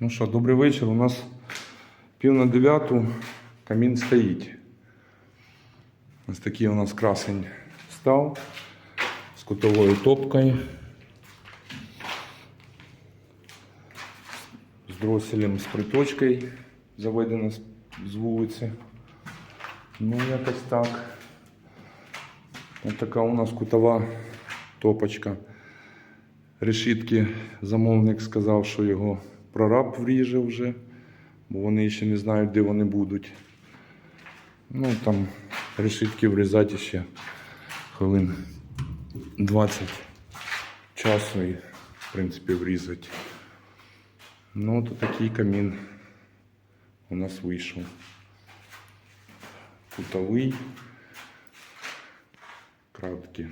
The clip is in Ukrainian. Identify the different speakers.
Speaker 1: Ну що, добрий вечір. У нас пів на дев'яту камін стоїть. Ось такий у нас красень став з кутовою топкою. З дроселем, з приточкою заведено з- вулиці. Ну, якось так. Ось така у нас кутова топочка. Решітки замовник сказав, що його прораб вріже вже, бо вони ще не знають, де вони будуть. Ну, там решітки врізати ще хвилин 20 часу і, в принципі, врізати. Ну, то такий камін у нас вийшов. Кутовий. Кратки